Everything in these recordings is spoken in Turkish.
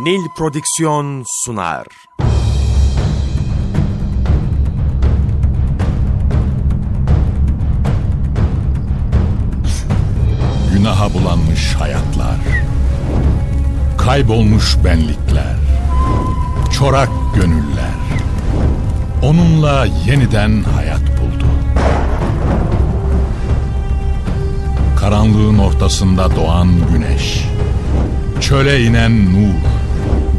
Nil Prodüksiyon sunar. Günaha bulanmış hayatlar. Kaybolmuş benlikler. Çorak gönüller. Onunla yeniden hayat buldu. Karanlığın ortasında doğan güneş. Çöle inen nur.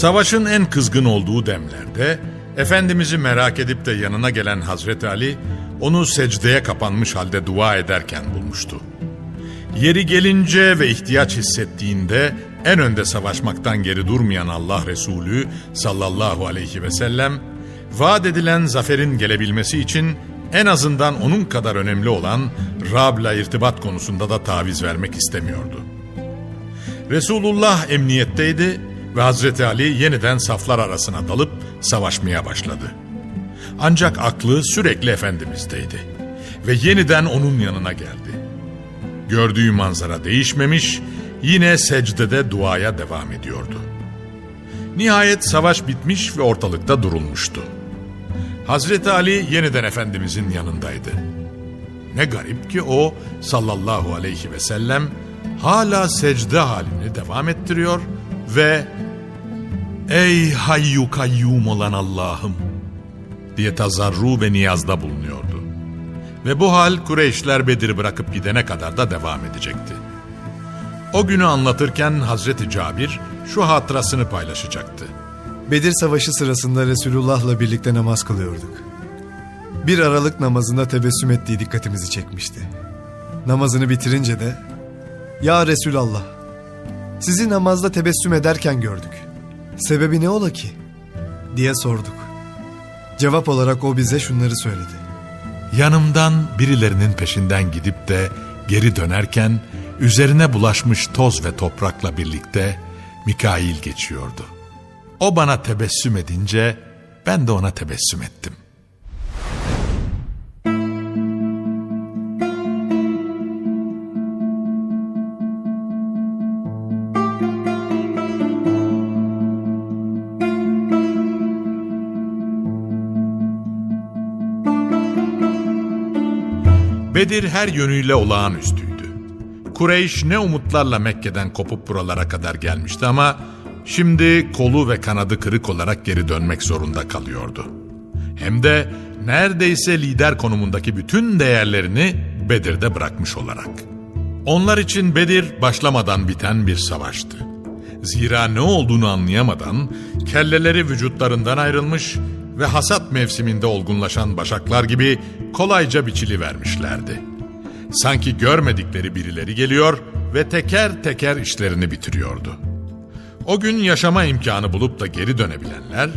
Savaşın en kızgın olduğu demlerde Efendimiz'i merak edip de yanına gelen Hazreti Ali onu secdeye kapanmış halde dua ederken bulmuştu. Yeri gelince ve ihtiyaç hissettiğinde en önde savaşmaktan geri durmayan Allah Resulü sallallahu aleyhi ve sellem vaat edilen zaferin gelebilmesi için en azından onun kadar önemli olan Rab'la irtibat konusunda da taviz vermek istemiyordu. Resulullah emniyetteydi ve Hazreti Ali yeniden saflar arasına dalıp savaşmaya başladı. Ancak aklı sürekli Efendimiz'deydi ve yeniden onun yanına geldi. Gördüğü manzara değişmemiş, yine secdede duaya devam ediyordu. Nihayet savaş bitmiş ve ortalıkta durulmuştu. Hazreti Ali yeniden Efendimizin yanındaydı. Ne garip ki o sallallahu aleyhi ve sellem hala secde halini devam ettiriyor ve Ey hayyu kayyum olan Allah'ım diye tazarru ve niyazda bulunuyordu. Ve bu hal Kureyşler Bedir'i bırakıp gidene kadar da devam edecekti. O günü anlatırken Hazreti Cabir şu hatırasını paylaşacaktı. Bedir Savaşı sırasında Resulullah'la birlikte namaz kılıyorduk. Bir aralık namazında tebessüm ettiği dikkatimizi çekmişti. Namazını bitirince de Ya Resulallah sizi namazda tebessüm ederken gördük. Sebebi ne ola ki? diye sorduk. Cevap olarak o bize şunları söyledi. Yanımdan birilerinin peşinden gidip de geri dönerken üzerine bulaşmış toz ve toprakla birlikte Mikail geçiyordu. O bana tebessüm edince ben de ona tebessüm ettim. Bedir her yönüyle olağanüstüydü. Kureyş ne umutlarla Mekke'den kopup buralara kadar gelmişti ama şimdi kolu ve kanadı kırık olarak geri dönmek zorunda kalıyordu. Hem de neredeyse lider konumundaki bütün değerlerini Bedir'de bırakmış olarak. Onlar için Bedir başlamadan biten bir savaştı. Zira ne olduğunu anlayamadan kelleleri vücutlarından ayrılmış ve hasat mevsiminde olgunlaşan başaklar gibi kolayca biçili vermişlerdi. Sanki görmedikleri birileri geliyor ve teker teker işlerini bitiriyordu. O gün yaşama imkanı bulup da geri dönebilenler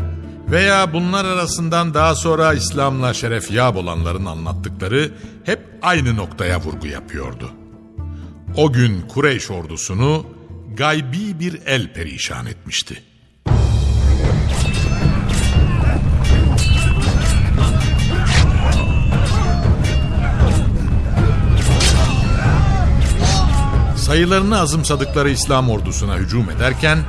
veya bunlar arasından daha sonra İslam'la şerefyab olanların anlattıkları hep aynı noktaya vurgu yapıyordu. O gün Kureyş ordusunu gaybi bir el perişan etmişti. Sayılarını azımsadıkları İslam ordusuna hücum ederken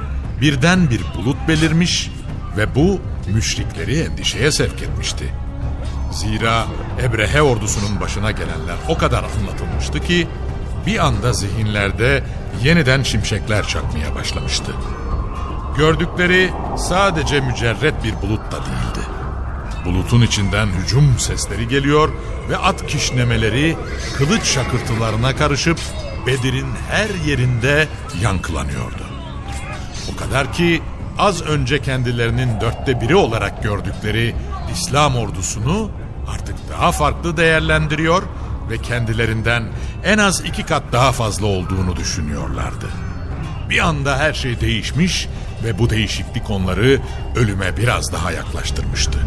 birden bir bulut belirmiş ve bu müşrikleri endişeye sevk etmişti. Zira Ebrehe ordusunun başına gelenler o kadar anlatılmıştı ki bir anda zihinlerde yeniden şimşekler çakmaya başlamıştı. Gördükleri sadece mücerret bir bulut da değildi. Bulutun içinden hücum sesleri geliyor ve at kişnemeleri kılıç şakırtılarına karışıp Bedir'in her yerinde yankılanıyordu. O kadar ki az önce kendilerinin dörtte biri olarak gördükleri İslam ordusunu artık daha farklı değerlendiriyor ve kendilerinden en az iki kat daha fazla olduğunu düşünüyorlardı. Bir anda her şey değişmiş ve bu değişiklik onları ölüme biraz daha yaklaştırmıştı.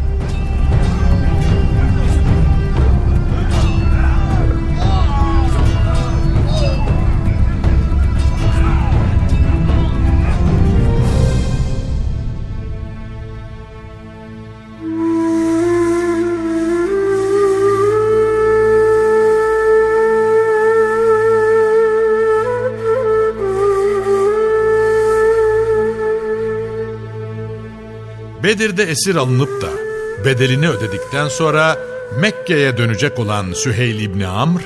Bedir'de esir alınıp da bedelini ödedikten sonra Mekke'ye dönecek olan Süheyl İbni Amr,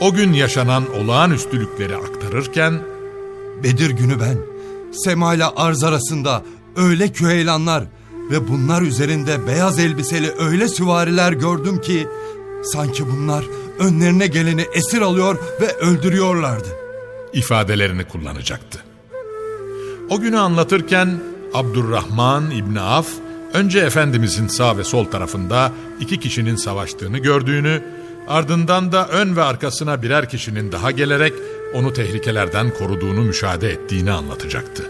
o gün yaşanan olağanüstülükleri aktarırken Bedir günü ben. Sema ile arz arasında öyle küheylanlar ve bunlar üzerinde beyaz elbiseli öyle süvariler gördüm ki sanki bunlar önlerine geleni esir alıyor ve öldürüyorlardı. ifadelerini kullanacaktı. O günü anlatırken Abdurrahman İbni Af önce Efendimizin sağ ve sol tarafında iki kişinin savaştığını gördüğünü, ardından da ön ve arkasına birer kişinin daha gelerek onu tehlikelerden koruduğunu müşahede ettiğini anlatacaktı.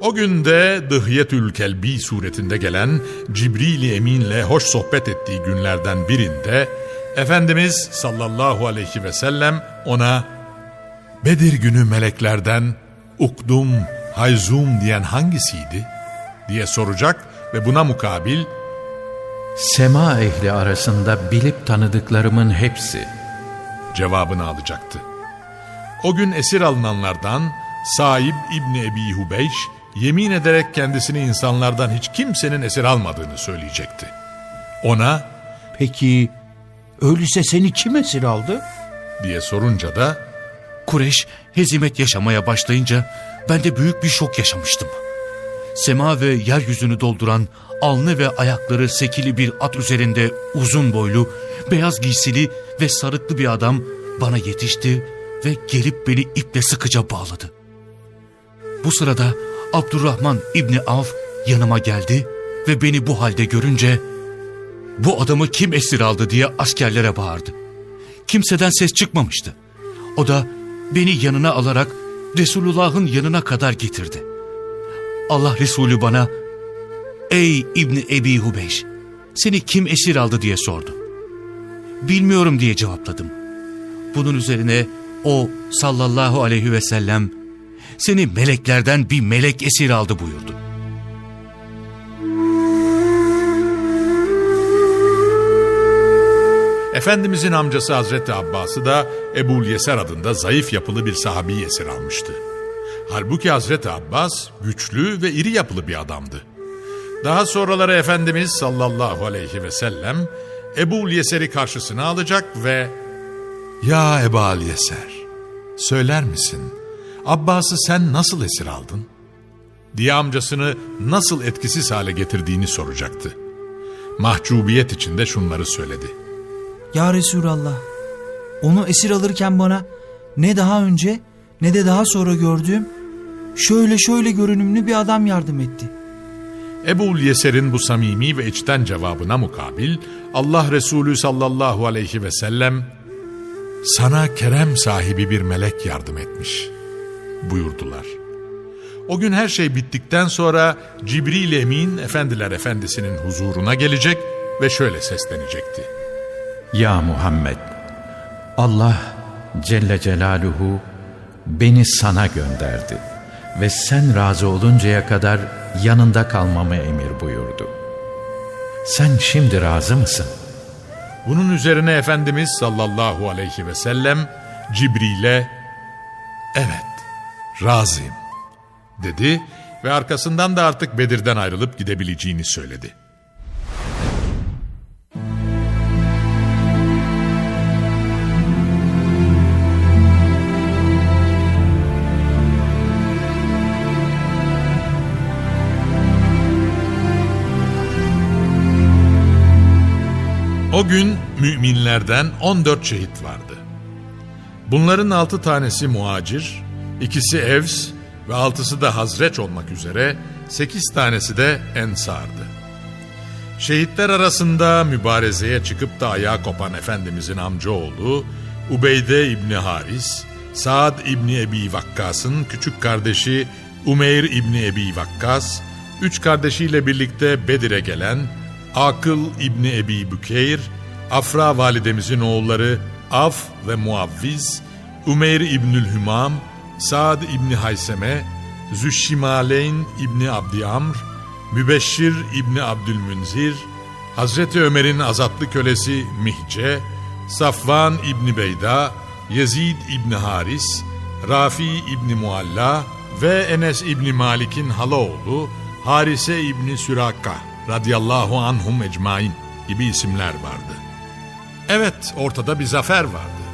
O günde Dıhyetül Kelbi suretinde gelen Cibril-i Emin'le hoş sohbet ettiği günlerden birinde Efendimiz sallallahu aleyhi ve sellem ona Bedir günü meleklerden Ukdum, Hayzum diyen hangisiydi? diye soracak ve buna mukabil Sema ehli arasında bilip tanıdıklarımın hepsi. cevabını alacaktı. O gün esir alınanlardan Saib İbni Ebi Hubeyş yemin ederek kendisini insanlardan hiç kimsenin esir almadığını söyleyecekti. Ona Peki öyleyse seni kim esir aldı? diye sorunca da Kureş hezimet yaşamaya başlayınca ben de büyük bir şok yaşamıştım. Sema ve yeryüzünü dolduran alnı ve ayakları sekili bir at üzerinde uzun boylu, beyaz giysili ve sarıklı bir adam bana yetişti ve gelip beni iple sıkıca bağladı. Bu sırada Abdurrahman İbni Avf yanıma geldi ve beni bu halde görünce bu adamı kim esir aldı diye askerlere bağırdı. Kimseden ses çıkmamıştı. O da beni yanına alarak Resulullah'ın yanına kadar getirdi. Allah Resulü bana Ey İbni Ebi Hubeyş seni kim esir aldı diye sordu. Bilmiyorum diye cevapladım. Bunun üzerine o sallallahu aleyhi ve sellem seni meleklerden bir melek esir aldı buyurdu. Efendimizin amcası Hazreti Abbas'ı da Ebul Yeser adında zayıf yapılı bir sahabi esir almıştı. Halbuki Hazreti Abbas güçlü ve iri yapılı bir adamdı. Daha sonraları Efendimiz sallallahu aleyhi ve sellem Ebul Yeser'i karşısına alacak ve ''Ya Ebal Yeser, söyler misin Abbas'ı sen nasıl esir aldın?'' diye amcasını nasıl etkisiz hale getirdiğini soracaktı. Mahcubiyet içinde şunları söyledi. Ya Resulallah, onu esir alırken bana ne daha önce ne de daha sonra gördüğüm şöyle şöyle görünümlü bir adam yardım etti. Ebul Yeser'in bu samimi ve içten cevabına mukabil Allah Resulü sallallahu aleyhi ve sellem sana kerem sahibi bir melek yardım etmiş buyurdular. O gün her şey bittikten sonra Cibril Emin Efendiler Efendisi'nin huzuruna gelecek ve şöyle seslenecekti. Ya Muhammed, Allah Celle Celaluhu beni sana gönderdi ve sen razı oluncaya kadar yanında kalmamı emir buyurdu. Sen şimdi razı mısın? Bunun üzerine Efendimiz sallallahu aleyhi ve sellem Cibril'e evet razıyım dedi ve arkasından da artık Bedir'den ayrılıp gidebileceğini söyledi. O gün müminlerden 14 şehit vardı. Bunların altı tanesi muhacir, ikisi Evs ve altısı da Hazreç olmak üzere sekiz tanesi de Ensar'dı. Şehitler arasında mübarezeye çıkıp da ayağa kopan Efendimizin amcaoğlu Ubeyde İbni Haris, Saad İbni Ebi Vakkas'ın küçük kardeşi Umeyr İbni Ebi Vakkas, üç kardeşiyle birlikte Bedir'e gelen Akıl İbni Ebi Bükeyr, Afra validemizin oğulları Af ve Muavviz, Umeyr İbnül Hümam, Saad İbni Hayseme, Züşşimaleyn İbni Abdi Amr, Mübeşşir İbni Abdülmünzir, Hazreti Ömer'in azatlı kölesi Mihce, Safvan İbni Beyda, Yezid İbni Haris, Rafi İbni Mualla ve Enes İbni Malik'in halaoğlu Harise İbni Süraka radıyallahu anhum ecmain gibi isimler vardı. Evet ortada bir zafer vardı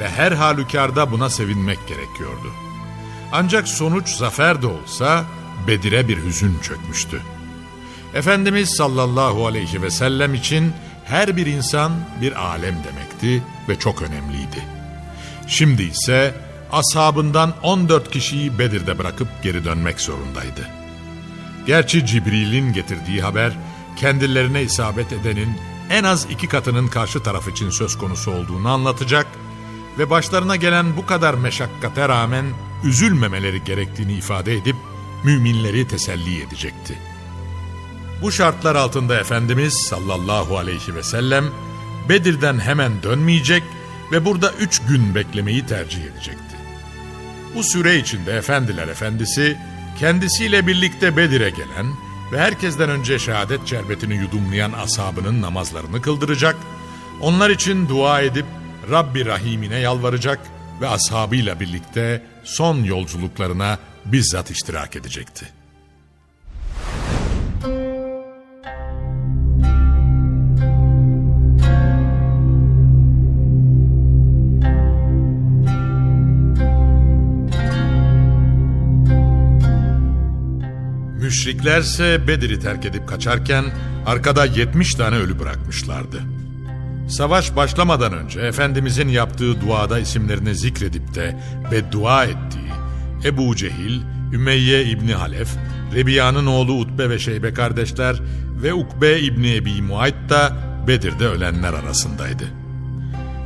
ve her halükarda buna sevinmek gerekiyordu. Ancak sonuç zafer de olsa Bedir'e bir hüzün çökmüştü. Efendimiz sallallahu aleyhi ve sellem için her bir insan bir alem demekti ve çok önemliydi. Şimdi ise ashabından 14 kişiyi Bedir'de bırakıp geri dönmek zorundaydı. Gerçi Cibril'in getirdiği haber kendilerine isabet edenin en az iki katının karşı taraf için söz konusu olduğunu anlatacak ve başlarına gelen bu kadar meşakkate rağmen üzülmemeleri gerektiğini ifade edip müminleri teselli edecekti. Bu şartlar altında Efendimiz sallallahu aleyhi ve sellem Bedir'den hemen dönmeyecek ve burada üç gün beklemeyi tercih edecekti. Bu süre içinde Efendiler Efendisi kendisiyle birlikte Bedir'e gelen ve herkesten önce şehadet şerbetini yudumlayan ashabının namazlarını kıldıracak, onlar için dua edip Rabbi Rahim'ine yalvaracak ve ashabıyla birlikte son yolculuklarına bizzat iştirak edecekti. Müşriklerse Bedir'i terk edip kaçarken arkada 70 tane ölü bırakmışlardı. Savaş başlamadan önce Efendimizin yaptığı duada isimlerini zikredip de beddua ettiği Ebu Cehil, Ümeyye İbni Halef, Rebiya'nın oğlu Utbe ve Şeybe kardeşler ve Ukbe İbni Ebi Muayt da Bedir'de ölenler arasındaydı.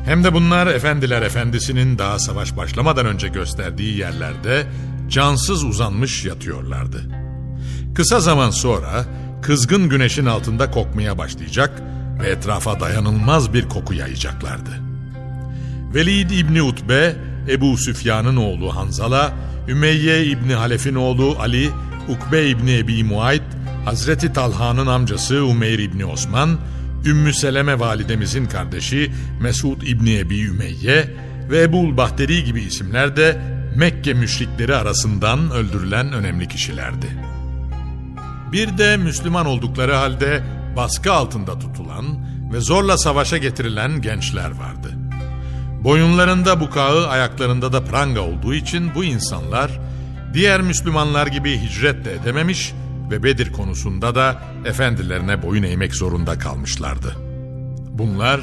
Hem de bunlar Efendiler Efendisi'nin daha savaş başlamadan önce gösterdiği yerlerde cansız uzanmış yatıyorlardı. Kısa zaman sonra kızgın güneşin altında kokmaya başlayacak ve etrafa dayanılmaz bir koku yayacaklardı. Velid İbni Utbe, Ebu Süfyan'ın oğlu Hanzala, Ümeyye İbni Halef'in oğlu Ali, Ukbe İbni Ebi Muayt, Hazreti Talha'nın amcası Umeyr İbni Osman, Ümmü Seleme validemizin kardeşi Mesud İbni Ebi Ümeyye ve Ebul Bahteri gibi isimler de Mekke müşrikleri arasından öldürülen önemli kişilerdi. Bir de Müslüman oldukları halde baskı altında tutulan ve zorla savaşa getirilen gençler vardı. Boyunlarında bukağı, ayaklarında da pranga olduğu için bu insanlar diğer Müslümanlar gibi hicret de edememiş ve Bedir konusunda da efendilerine boyun eğmek zorunda kalmışlardı. Bunlar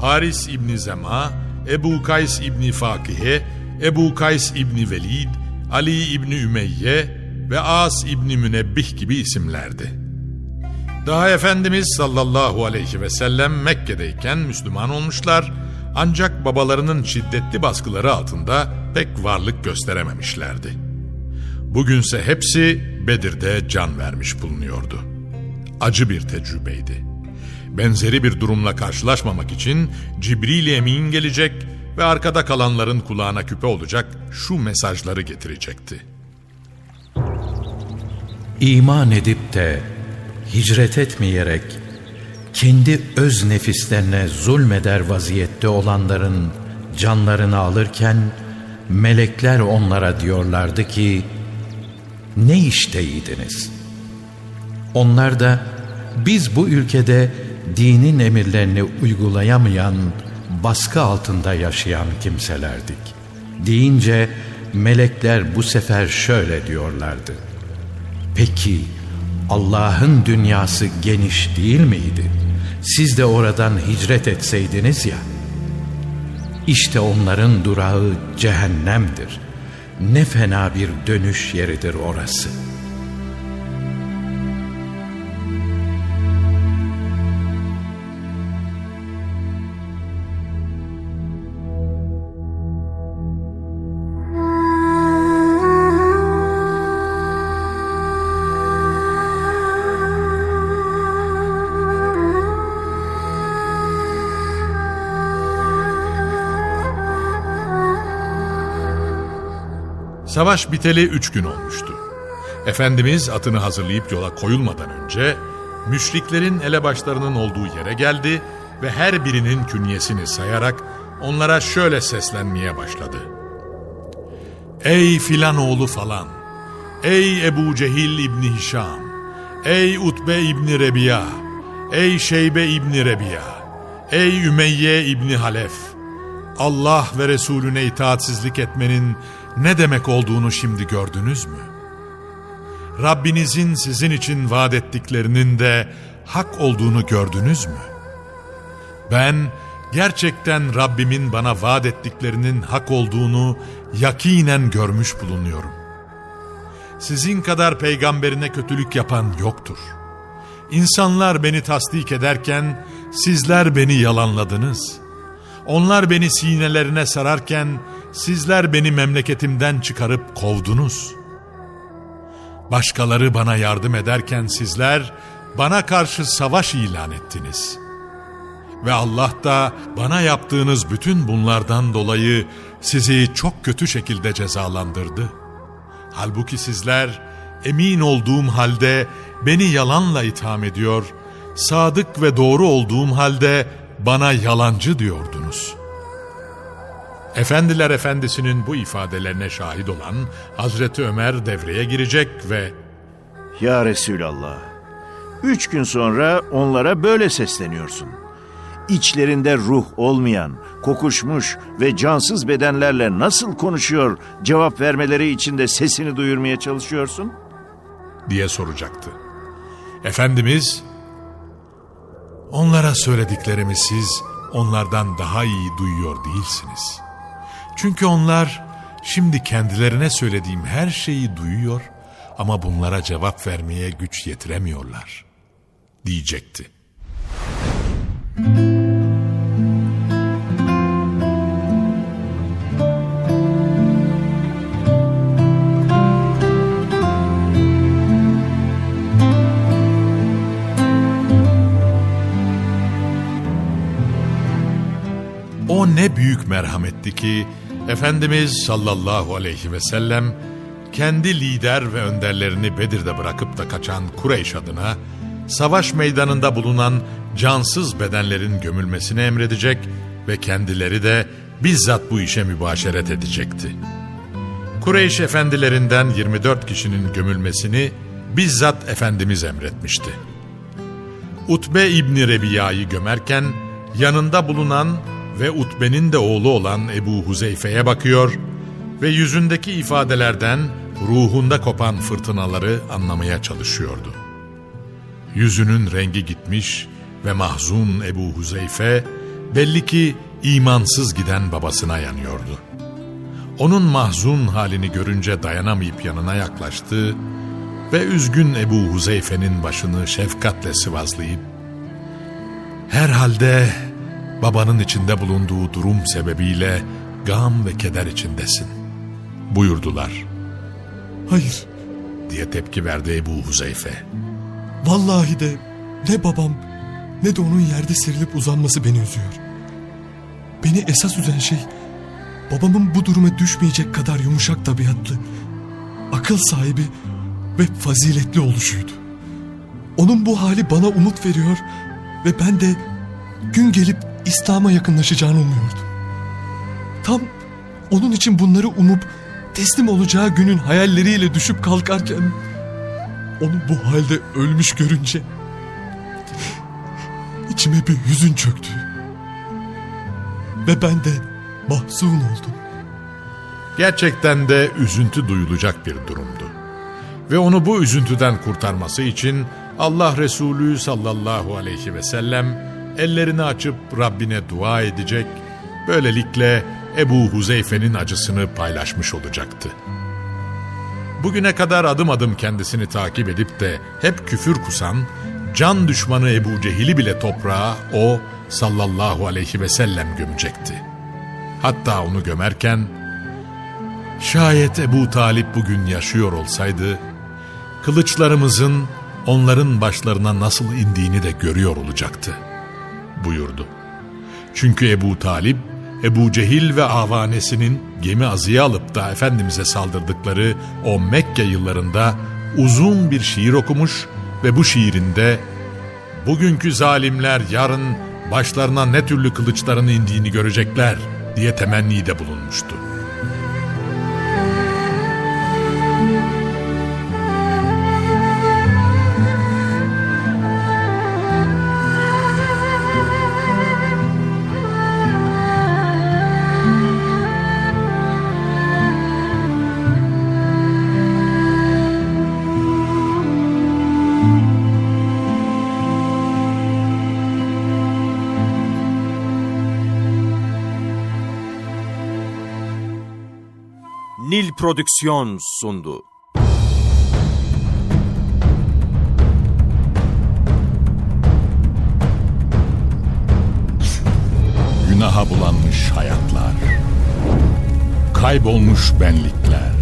Haris İbni Zema, Ebu Kays İbni Fakihe, Ebu Kays İbni Velid, Ali İbni Ümeyye ve As İbni Münebbih gibi isimlerdi. Daha Efendimiz sallallahu aleyhi ve sellem Mekke'deyken Müslüman olmuşlar ancak babalarının şiddetli baskıları altında pek varlık gösterememişlerdi. Bugünse hepsi Bedir'de can vermiş bulunuyordu. Acı bir tecrübeydi. Benzeri bir durumla karşılaşmamak için Cibril Emin gelecek ve arkada kalanların kulağına küpe olacak şu mesajları getirecekti. İman edip de hicret etmeyerek kendi öz nefislerine zulmeder vaziyette olanların canlarını alırken melekler onlara diyorlardı ki ne işteydiniz? Onlar da biz bu ülkede dinin emirlerini uygulayamayan, baskı altında yaşayan kimselerdik. Deyince melekler bu sefer şöyle diyorlardı. Peki Allah'ın dünyası geniş değil miydi? Siz de oradan hicret etseydiniz ya. İşte onların durağı cehennemdir. Ne fena bir dönüş yeridir orası. Savaş biteli üç gün olmuştu. Efendimiz atını hazırlayıp yola koyulmadan önce müşriklerin elebaşlarının olduğu yere geldi ve her birinin künyesini sayarak onlara şöyle seslenmeye başladı. Ey filan oğlu falan, ey Ebu Cehil İbni Hişam, ey Utbe İbni Rebiya, ey Şeybe İbni Rebiya, ey Ümeyye İbni Halef, Allah ve Resulüne itaatsizlik etmenin ne demek olduğunu şimdi gördünüz mü? Rabbinizin sizin için vaat ettiklerinin de hak olduğunu gördünüz mü? Ben gerçekten Rabbimin bana vaat ettiklerinin hak olduğunu yakinen görmüş bulunuyorum. Sizin kadar peygamberine kötülük yapan yoktur. İnsanlar beni tasdik ederken sizler beni yalanladınız. Onlar beni sinelerine sararken sizler beni memleketimden çıkarıp kovdunuz. Başkaları bana yardım ederken sizler bana karşı savaş ilan ettiniz. Ve Allah da bana yaptığınız bütün bunlardan dolayı sizi çok kötü şekilde cezalandırdı. Halbuki sizler emin olduğum halde beni yalanla itham ediyor, sadık ve doğru olduğum halde bana yalancı diyordunuz. Efendiler Efendisi'nin bu ifadelerine şahit olan Hazreti Ömer devreye girecek ve Ya Resulallah, üç gün sonra onlara böyle sesleniyorsun. İçlerinde ruh olmayan, kokuşmuş ve cansız bedenlerle nasıl konuşuyor, cevap vermeleri için de sesini duyurmaya çalışıyorsun? diye soracaktı. Efendimiz, onlara söylediklerimi siz onlardan daha iyi duyuyor değilsiniz. Çünkü onlar şimdi kendilerine söylediğim her şeyi duyuyor ama bunlara cevap vermeye güç yetiremiyorlar diyecekti. O ne büyük merhametti ki Efendimiz sallallahu aleyhi ve sellem kendi lider ve önderlerini Bedir'de bırakıp da kaçan Kureyş adına savaş meydanında bulunan cansız bedenlerin gömülmesini emredecek ve kendileri de bizzat bu işe mübaşeret edecekti. Kureyş efendilerinden 24 kişinin gömülmesini bizzat Efendimiz emretmişti. Utbe İbni Rebiya'yı gömerken yanında bulunan ve Utbe'nin de oğlu olan Ebu Huzeyfe'ye bakıyor ve yüzündeki ifadelerden ruhunda kopan fırtınaları anlamaya çalışıyordu. Yüzünün rengi gitmiş ve mahzun Ebu Huzeyfe belli ki imansız giden babasına yanıyordu. Onun mahzun halini görünce dayanamayıp yanına yaklaştı ve üzgün Ebu Huzeyfe'nin başını şefkatle sıvazlayıp Herhalde babanın içinde bulunduğu durum sebebiyle gam ve keder içindesin buyurdular Hayır, diye tepki verdi Ebu Huzeyfe. vallahi de ne babam ne de onun yerde serilip uzanması beni üzüyor. Beni esas üzen şey babamın bu duruma düşmeyecek kadar yumuşak tabiatlı, akıl sahibi ve faziletli oluşuydu. Onun bu hali bana umut veriyor ve ben de gün gelip İslam'a yakınlaşacağını umuyordum. Tam onun için bunları umup teslim olacağı günün hayalleriyle düşüp kalkarken onu bu halde ölmüş görünce içime bir hüzün çöktü. Ve ben de mahzun oldum. Gerçekten de üzüntü duyulacak bir durumdu. Ve onu bu üzüntüden kurtarması için Allah Resulü sallallahu aleyhi ve sellem ellerini açıp Rabbine dua edecek, böylelikle Ebu Huzeyfe'nin acısını paylaşmış olacaktı. Bugüne kadar adım adım kendisini takip edip de hep küfür kusan, can düşmanı Ebu Cehil'i bile toprağa o sallallahu aleyhi ve sellem gömecekti. Hatta onu gömerken Şayet Ebu Talip bugün yaşıyor olsaydı, kılıçlarımızın onların başlarına nasıl indiğini de görüyor olacaktı, buyurdu. Çünkü Ebu Talip, Ebu Cehil ve avanesinin gemi azıya alıp da Efendimiz'e saldırdıkları o Mekke yıllarında uzun bir şiir okumuş ve bu şiirinde bugünkü zalimler yarın başlarına ne türlü kılıçların indiğini görecekler diye temennide bulunmuştu. Prodüksiyon sundu. Günaha bulanmış hayatlar, kaybolmuş benlikler,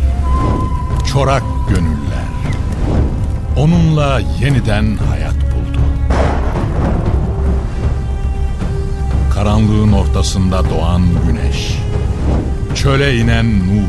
çorak gönüller, onunla yeniden hayat buldu. Karanlığın ortasında doğan güneş, çöle inen nur,